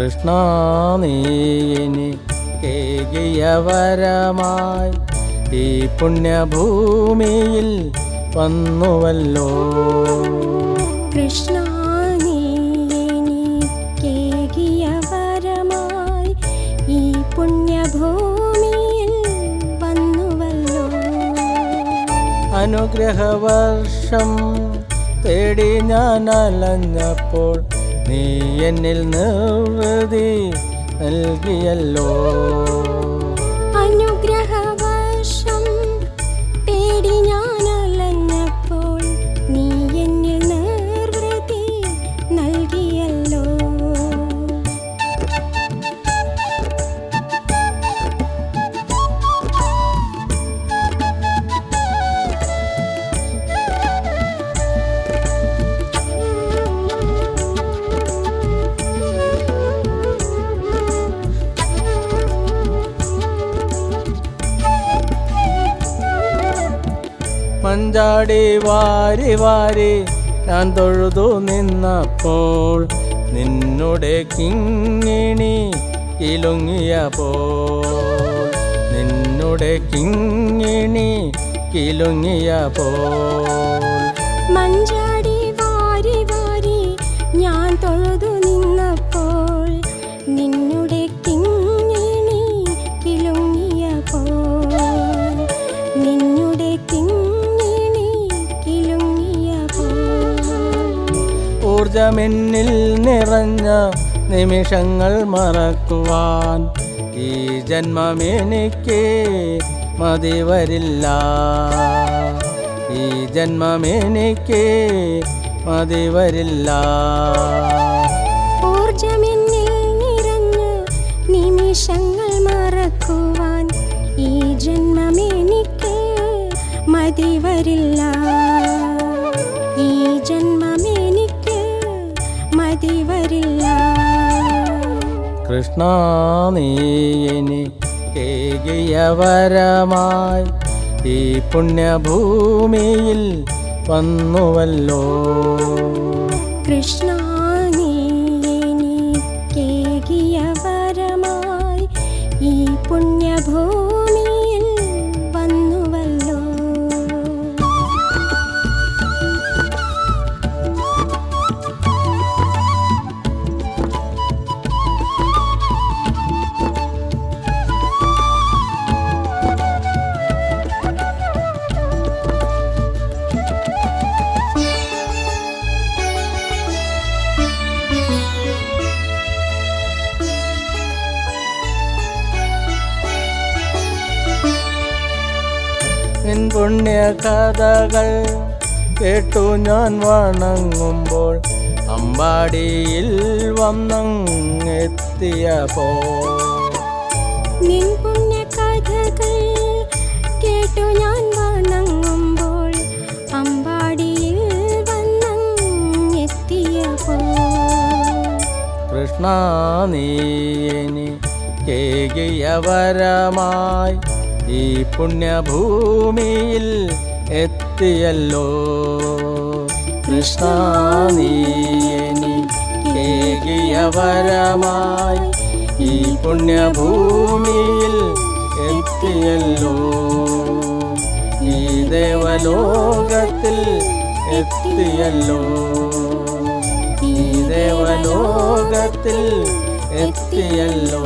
കൃഷ്ണ നീനി കേകിയ വരമായി ഈ പുണ്യഭൂമിയിൽ വന്നുവല്ലോ. കൃഷ്ണ നീ എനിക്കേകിയ വരമായി ഈ പുണ്യഭൂമിയിൽ വന്നുവല്ലോ. അനുഗ്രഹവർഷം തേടി ഞാൻ അലഞ്ഞപ്പോൾ നീ എന്നിൽ നിർവൃതി നൽകിയല്ലോ. മഞ്ചാടി വാരി വാരി ഞാൻ തൊഴുതു നിന്നപ്പോൾ നിന്നുടെ കിങ്ങിണി കിലുങ്ങിയപ്പോൾ. നിന്നുടെ കിങ്ങിണി കിലുങ്ങിയപ്പോൾ. മഞ്ചാടി ഊർജമെന്നിൽ നിറഞ്ഞ നിമിഷങ്ങൾ മറക്കുവാൻ ഈ ജന്മമെനിക്ക് മതി വരില്ല ഈ ജന്മമെനിക്ക് മതി വരില്ല ഊർജമെന്നിൽ നിറഞ്ഞ നിമിഷങ്ങൾ മറക്കുവാൻ ഈ ജന്മമെനിക്ക് മതി വരില്ല വരില്ല കൃഷ്ണ നീ കേകിയ വരമായി ഈ പുണ്യഭൂമിയിൽ വന്നുവല്ലോ. കൃഷ്ണ നിൻ പുണ്യ കഥകൾ കേട്ടു ഞാൻ വണങ്ങുമ്പോൾ അമ്പാടിയിൽ വന്നെത്തിയപ്പോ നിൻ പുണ്യകഥകൾ കേട്ടു ഞാൻ വണങ്ങുമ്പോൾ അമ്പാടിയിൽ വന്നെത്തിയപ്പോൾ കൃഷ്ണ നീ കേകിയ വരമായി ഈ പുണ്യഭൂമിയിൽ എത്തിയല്ലോ. കൃഷ്ണ നീ കേകിയ വരമായി ഈ പുണ്യഭൂമിയിൽ എത്തിയല്ലോ. ഈ ദേവലോകത്തിൽ എത്തിയല്ലോ. ഈ ദേവലോകത്തിൽ എത്തിയല്ലോ.